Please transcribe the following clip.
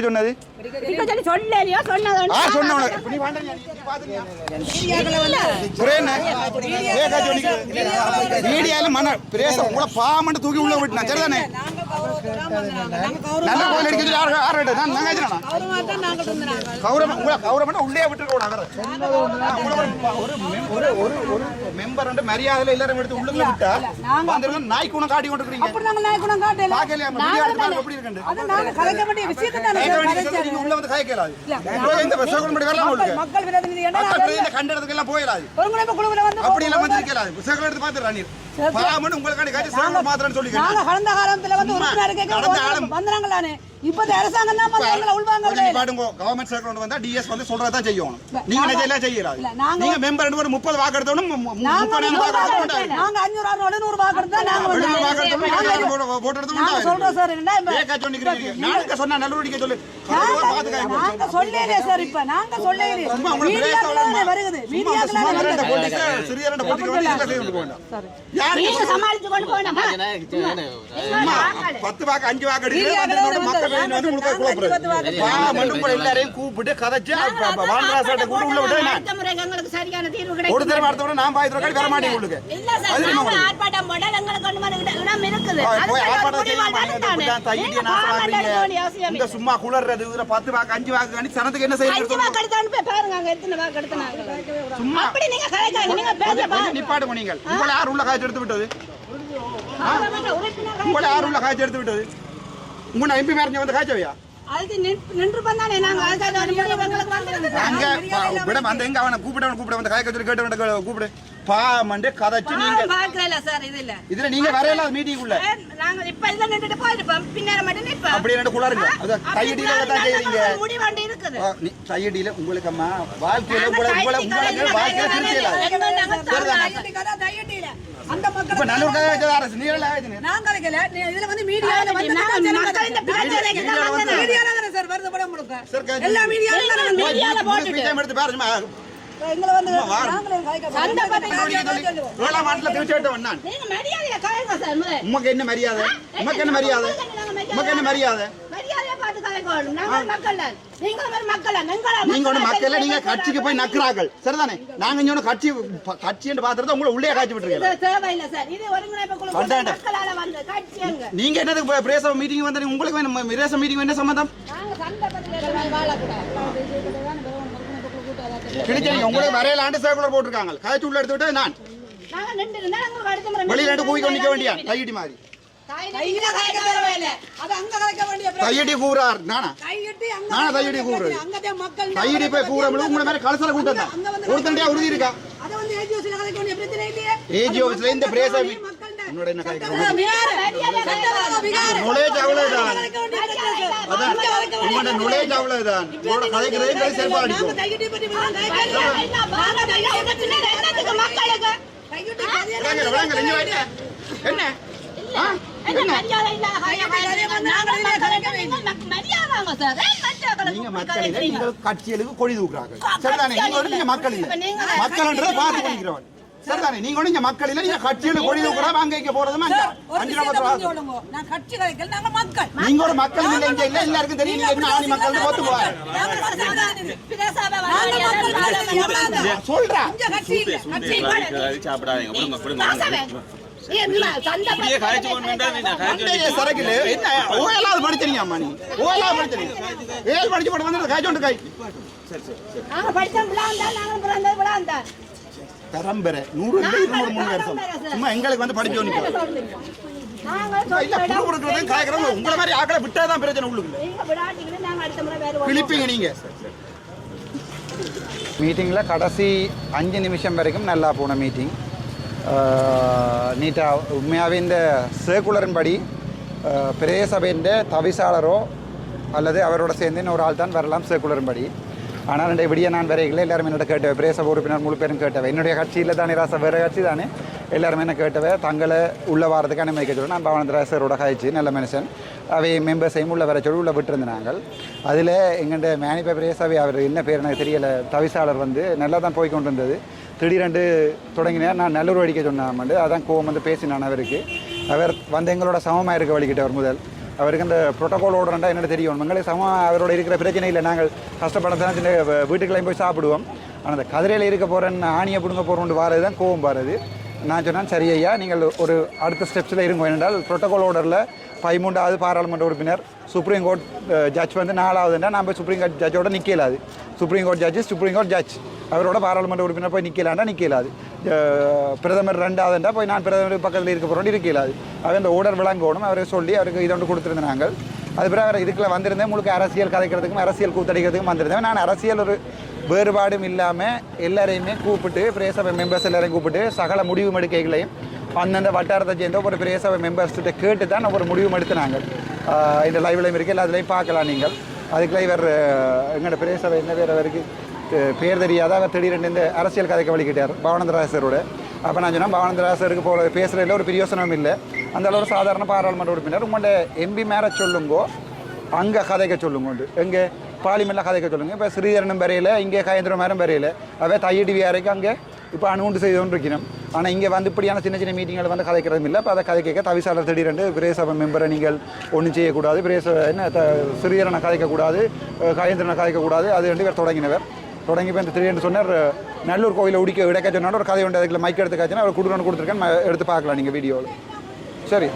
சொன்னது? மீடியால மன பிரேச உங்கள பாமண்டு தூக்கி உள்ள விட்டுனா சரிதானே? நல்ல கோயில் எடுக்கிறது யாரு யாரு எடுத்து? நான் நான் கேக்குறேனா கௌரவம் உங்களை கௌரவம் உள்ளே விட்டுருக்க கூடாது ஒரு mem- ஒரு ஒரு ஒரு மெம்பர் வந்து மரியாதையில எல்லாரும் எடுத்து உள்ளுக்குள்ள விட்டா வந்திருக்க நாய் குணம் காட்டி கொண்டு இருக்கீங்க அப்படி நாங்க நாயக்குணம் காட்டல பாக்கலையா மீடியா எடுத்து எப்படி இருக்கு அது நாங்க கலைக்க வேண்டிய விஷயத்தை தானே கேட்க சார் வேண்டிய கலைச்சது. நீங்க உள்ள வந்து கதைக்கலாது இந்த விவசாயம் பண்ணி வரலாம் உங்களுக்கு மக்கள் பிரதிநிதி என்ன மக்கள் இந்த கண்டடத்துக்கு எல்லாம் போயிடாது ஒருங்கிணைப்பு குழுவுல வந்து அப்படி எல்லாம் வந்திருக்கலாது புத்தகம் எடுத்து பாத்துறா நீ பாமன் உங்களுக்கு காட்டி சேவல் மாத்திரன்னு சொல்லிக்கிறேன் நாங்க கடந்த காலத்துல வந்து உறுப்பினர் கடந்த காலம். கேட்க வந்தாங்களானே இப்ப அரசாங்கம் தான் வந்து எங்களை உள்வாங்க பாடுங்க கவர்மெண்ட் சர்க்கிள் கொண்டு வந்தா டிஎஸ் வந்து சொல்றதான் செய்யணும். நீங்க நிஜம் செய்யலாது இல்ல, நாங்க- நீங்க மெம்பர் ரெண்டு பேரும் முப்பது வாக்கு எடுத்தவனும் நாங்க முப்பது நூறு வாக்கு வாக்கு எடுத்தவனும் எடுத்தோம். நாங்க அஞ்சூறு அறுநூறு எழுநூறு வாக்கு எடுத்தா நாங்க வந்து- வாக்கு எடுத்தவனும் போட்டு நாங்க சொல்றோம் சார் என்ன ஏக்கா சொன்னிக்கிறீங்க நாளைக்கு சொன்னா நல்லூரிக்க சொல்லு. நாங்க- நாங்க சொல்லலையே சார் இப்ப நாங்க உங்களை மீடியாக்குள்ள தானே சும்மா மீடியாக்குள்ள தானே வருது. போலீஸ் சிறிய போலீஸ் வந்து இதெல்லாம் செய்ய வேண்டாம் யாருக்கு நீங்க சமாளிச்சு கொண்டு போனோமா சும்மா பத்து வாக்கு அஞ்சு வாக்கு வந்து மக்கள் வந்து முழுக்க எல்லாரையும் கூப்பிட்டு கதைச்சு கூட உள்ள விட்டு சரியான தீர்வு ஒரு கிடைக்கும் தடவை அடுத்த தடவை நான் வர மாட்டேன் உங்களுக்கு. ஆர்ப்பாட்டம் எங்களுக்கு இந்த. சும்மா குளர்றது இதுல பத்து வாக்கு அஞ்சு வாக்கு காணி சனத்துக்கு என்ன அஞ்சு செய்யறது வாக்கு எடுத்தான்னு போய் பாருங்க அங்க எத்தனை வாக்கு எடுத்தாங்க சும்மா. அப்படி நீங்க கலைக்காங்க நீங்க பேச கொஞ்சம் நிப்பாட்டுங்க நீங்கள். உங்களை யார் உள்ள காய்ச்சி எடுத்து விட்டது? பாருங்க உங்களை யார் உள்ள காய்ச்சி எடுத்து விட்டது? உங்களை எம்பி மேரஞ்ச வந்து காய்ச்சவையா? விட அந்த எங்க அவனை கூப்பிட்டவன் கூப்பிட வந்து காய்க்க சொல்லி கேட்டவன் கூப்பிடு. பாமண்டு கதைச்சு நீங்க பாவம் பார்க்கல சார் இது இல்ல. இதுல நீங்க வரையல மீட்டிங் உள்ள. நாங்க இப்ப இதுல நின்றுட்டு போயிருப்போம் பின்னால மட்டும் நிற்போம். அப்படி ரெண்டு குளருங்க அது கையடியில தான் செய்யறீங்க முடிவாண்டு இருக்குது. ஆ, நீ கையடியில உங்களுக்கு அம்மா வாழ்க்கையில உங்களை உங்களை உங்களுக்கு வாழ்க்கையில திருச்சியலாது அந்த மக்கள் இப்ப நல்லூர் அரசு நீங்கள இதுல வந்து மீடியால வந்து மக்கள் இந்த பிரச்சனைக்கு தான் வந்தது. மீடியால தானே சார் வருது படம் முழுக்க சார், கை- எல்லா வந்து மீடியால போட்டுட்டு. எடுத்து பாருமா எங்களை வந்து போட்டு. உமக்கு என்ன மரியாதை? உமக்கு என்ன மரியாதை? உமக்கு என்ன மரியாதை? நீங்க மக்கள் நீங்க. கட்சிக்கு போய் நக்குறார்கள். சரிதானே? நாங்க இங்க கட்சி கட்சி என்று பாத்துறது உங்களை உள்ளே காய்ச்சி விட்டுருக்கீங்க. நீங்க என்னதுக்கு பிரேச மீட்டிங் வந்து உங்களுக்கு பிரேச மீட்டிங் என்ன சம்பந்தம். கிழிச்சீங்க உங்களுக்கு வரையில ஆண்டு சர்க்குலர் போட்டிருக்காங்க. காய்ச்சி உள்ள எடுத்து விட்டு நான். வெளியில ரெண்டு கூவி கொண்டு நிக்க வேண்டியா கையடி மாதிரி. கையடி கூறார். நானா? நானா கையடி மக்கள் கையடி போய் கூறமில்ல. உங்களை மாதிரி கலசல கூட்டம் ஒருத்தண்டியா உறுதி இருக்கா? ஏஜி ஆபீஸ்ல இந்த பிரேச உன்னோட என்ன நுழைஞ்ச அவ்வளவுதான். அதான். உங்களோட நுழைஞ்ச அவ்வளவுதான் உங்களோட கலைக்கிறதே கை செருப்பா நாங்க அடிக்கும். என்ன? கட்சிகளுக்கு கொடி தூக்குறாங்க. சரிதானே? நீங்க மக்கள் இல்ல. மக்கள்ன்றதை பார்த்து பண்ணிக்கிறவன் சரிதானே? நீங்க இங்க மக்கள் இல்ல. நீங்க கொடி தூக்குறா அங்க இங்க போறதுமா? அஞ்சு. நான் கட்சி நாங்க மக்கள். நீங்க ஒரு மக்கள் இல்ல இங்க இல்ல எல்லாருக்கும் தெரியும். நீங்க என்ன ஆணி மக்கள். போத்து போவாங்க? சொல்றா. சாப்பிடாதீங்க. என்ன? ஓயலாவது படிச்சீங்க அம்மா நீ ஓயலாவது படிச்சீங்க ஏழு படிச்சு போட்டு வந்து காய்ச்சி கொண்டு காய் நாங்க படிச்சோம் விழாந்தான் நாங்க பிறந்தது விழாந்தான் தரம்பெற நூறு இருநூறு மூணு வருஷம் சும்மா எங்களுக்கு வந்து நாங்க உங்களை மாதிரி ஆக்களை பிரச்சனை நாங்க அடுத்த முறை வேறு கிழிப்பீங்க நீங்க. மீட்டிங்கில் கடைசி அஞ்சு நிமிஷம் வரைக்கும் நல்லா போன மீட்டிங். நீட்டாக உண்மையாகவே இந்த சர்க்குலரின் படி பிரதேச சபையின் தவிசாளரோ அல்லது அவரோட சேர்ந்து இன்னொரு ஆள் தான் வரலாம் சர்க்குலரின் படி ஆனால் ரெண்டு விடிய நான் வரைகளை எல்லாரும் என்னோட கேட்டவை பிரதேச உறுப்பினர் முழு பேரும் கேட்டவை. என்னுடைய கட்சியில் தானே ராசா வேறு கட்சி தானே? எல்லாருமே என்ன கேட்டவை தங்களை உள்ள வாரத்துக்கு அனுமதிக்க சொல்லி நான் பவனந்தராசரோட காய்ச்சி நல்ல மனுஷன். அவை மெம்பர்ஸையும் உள்ள வர சொல்லி உள்ள விட்டுருந்தாங்க அதில் எங்கள்கிட்ட மேனிப்ப பிரேசாவி அவர் என்ன பேர் எனக்கு தெரியலை தவிசாளர் வந்து நல்லா தான் போய் கொண்டு இருந்தது திடீரென்று தொடங்கினார். நான் நல்லூர் அடிக்க சொன்னாமண்டு அதான் கோவம் வந்து பேசினான் அவருக்கு. அவர் வந்து எங்களோட சமமாக இருக்க வழிகிட்டவர் முதல். அவருக்கு அந்த ப்ரோட்டோகால் ஓடுறா என்னோட தெரியும். எங்களுக்கு சமம் அவரோட இருக்கிற பிரச்சனை இல்லை. நாங்கள் கஷ்டப்படத்தான் சின்ன வீட்டுக்கெல்லாம் போய் சாப்பிடுவோம். ஆனால் அந்த கதிரையில் இருக்க போகிறேன் ஆணியை பிடுங்க போகிறோன்னு வாரது தான் கோவம் வாரது. நான் சொன்னேன் சரி ஐயா நீங்கள் ஒரு அடுத்த ஸ்டெப்ஸில் இருங்க. என்றால் ப்ரோட்டோகால் ஆர்டரில் பதிமூன்றாவது பாராளுமன்ற உறுப்பினர் சுப்ரீம் கோர்ட் ஜட்ஜ் வந்து நாலாவதுன்னா நான் போய் சுப்ரீம் கோர்ட் ஜட்ஜோட நிற்கலாது supreme court judge supreme court judge அவரோட பாராளுமன்ற உறுப்பினர் போய் நிற்கலாண்டா நிற்கலாது பிரதமர் ரெண்டாவதுண்டா போய் நான் பிரதமர் பக்கத்தில் இருக்க போகிறோம் இருக்கலாது அவர் அந்த ஓடர் விளங்கணும் அவரை சொல்லி அவருக்கு இது ஒன்று கொடுத்துருந்தேன் நாங்கள். அது பிறகு அவர் இதுக்குள்ள வந்திருந்தேன் முழுக்க அரசியல் கதைக்கிறதுக்கும் அரசியல் கூத்தடிக்கிறதுக்கும் வந்திருந்தேன். நான் அரசியல் ஒரு வேறுபாடும் இல்லாமல் எல்லாரையுமே கூப்பிட்டு பிரேசபை மெம்பர்ஸ் எல்லாரையும் கூப்பிட்டு சகல முடிவு எடுக்கைகளையும் அந்தந்த வட்டாரத்தை சேர்ந்த ஒரு பிரேசபை மெம்பர்ஸ்கிட்ட கேட்டு தான் ஒரு முடிவு எடுத்தினாங்க இந்த லைவ்லையும் இருக்குது எல்லாத்துலேயும் பார்க்கலாம் நீங்கள். அதுக்குள்ள இவர் எங்களோட பிரேசபை என்ன பேர் அவருக்கு? பேர் தெரியாத அவர் திடீரென்று இந்த அரசியல் கதைக்கு வழிகிட்டார் பவானந்தராசரோட. அப்போ நான் சொன்னால் பவானந்தராசருக்கு போகிற பேசுகிறதில் ஒரு பிரியோசனம் இல்லை. அந்த அளவு ஒரு சாதாரண பாராளுமன்ற உறுப்பினர். உங்கள்கிட்ட எம்பி மேலே சொல்லுங்கோ அங்கே கதைக்க சொல்லுங்க உண்டு எங்கே? பாலிமெல்லாம் கதைக்க சொல்லுங்கள் இப்போ ஸ்ரீதரனும் வரையில இங்கே காயந்திரம் மேரம் வரையில. அவே தையடி வேறைக்கு அங்கே இப்போ அணுகுண்டு செய்து கொண்டு இருக்கணும் ஆனால் இங்கே வந்து இப்படியான சின்ன சின்ன மீட்டிங்கில் வந்து கதைக்கிறதும் இல்லை. இப்போ அதை கதை கேட்க தவிசாளர் திடீரென்று பிரேசபை மெம்பரை நீங்கள் ஒன்றும் செய்யக்கூடாது. பிரேச என்ன த சிறியரனை கதைக்கக்கூடாது அஹ் கயந்திரனை கதைக்கக்கூடாது. அது ரெண்டு பேர் தொடங்கினவர். தொடங்கி போய் இந்த திடீர்னு சொன்னார் நல்லூர் கோயிலை உடிக்க விடக்க சொன்னாலும் ஒரு கதை உண்டு. அதுக்குள்ள மைக் எடுத்து காய்ச்சினா அவர் கொடுக்கணும்னு கொடுத்துருக்கேன் எடுத்து பார்க்கலாம் நீங்கள் வீடியோவில் சரி.